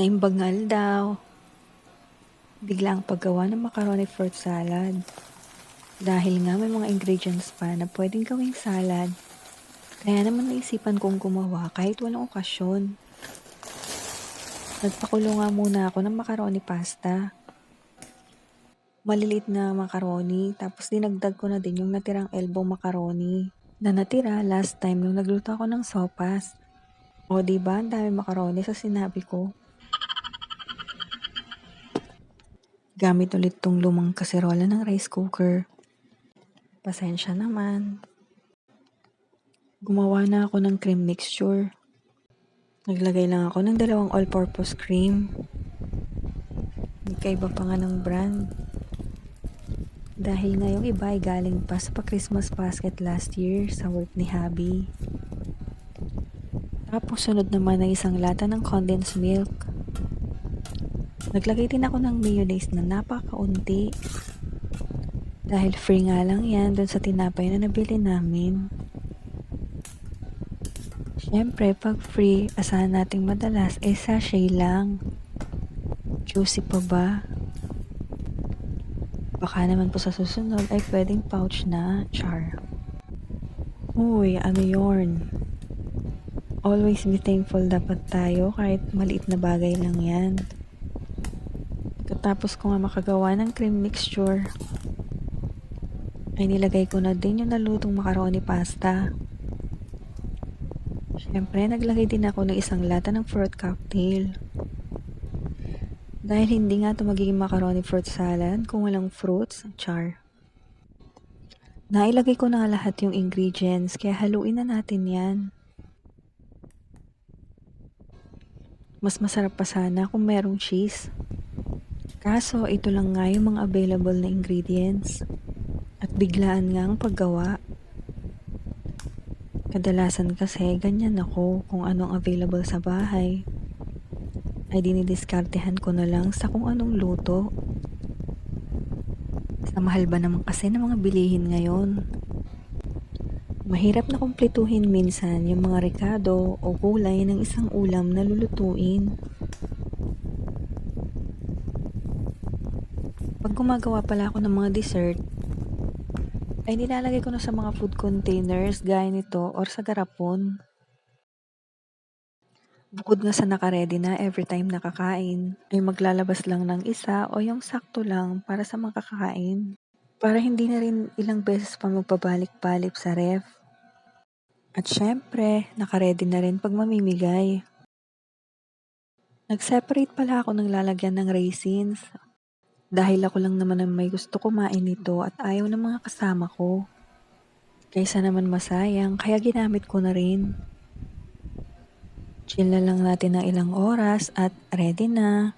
Naimbagal daw. Bigla paggawa ng macaroni fruit salad. Dahil nga may mga ingredients pa na pwedeng gawing salad, kaya naman naisipan kong gumawa kahit walang okasyon. Nagpakulo nga muna ako ng macaroni pasta. Maliliit na macaroni, tapos dinagdag ko na din yung natirang elbow macaroni na natira last time nung nagluto ako ng sopas. O diba, ang dami macaroni sa sinabi ko. Gamit ulit tong lumang kaserola ng rice cooker. Pasensya naman. Gumawa na ako ng cream mixture. Naglagay lang ako ng dalawang all-purpose cream. Magkaiba pa nga ng brand. Dahil nga yung iba ay galing pa sa pa-Christmas basket last year sa work ni Habi. Tapos sunod naman ay isang lata ng condensed milk. Naglagay din ako ng mayonnaise na napakaunti. Dahil free nga lang yan doon sa tinapay na nabili namin. Siyempre, pag free, asahan nating madalas, eh sachet lang. Juicy pa ba? Baka naman po sa susunod ay pwedeng pouch na, char. Uy, ano yorn? Always be thankful dapat tayo kahit maliit na bagay lang yan. Pagkatapos ko nga makagawa ng cream mixture, ay nilagay ko na din yung nalutong macaroni pasta. Siyempre, naglagay din ako ng isang lata ng fruit cocktail. Dahil hindi nga ito magiging macaroni fruit salad kung walang fruits, char. Nailagay ko na lahat yung ingredients, kaya haluin na natin yan. Mas masarap pa sana kung merong cheese. Kaso, ito lang nga yung mga available na ingredients. At biglaan nga ang paggawa. Kadalasan kasi ganyan ako kung anong available sa bahay. Ay dinidiskartehan ko na lang sa kung anong luto. Sa mahal ba naman kasi ng mga bilihin ngayon? Mahirap na kumpletuhin minsan yung mga rekado o kulay ng isang ulam na lulutuin. Pag gumagawa pala ako ng mga dessert, ay nilalagay ko na sa mga food containers gaya nito or sa garapon. Bukod nga sa nakaredy na every time nakakain, ay maglalabas lang ng isa o yung sakto lang para sa mga kakain. Para hindi na rin ilang beses pa magpabalik-balik sa ref. At syempre, nakaredy na rin pag mamimigay. Nag-separate pala ako ng lalagyan ng raisins. Dahil ako lang naman ang may gusto kumain nito at ayaw ng mga kasama ko. Kaysa naman masayang, kaya ginamit ko na rin. Chill na lang natin ng ilang oras at ready na.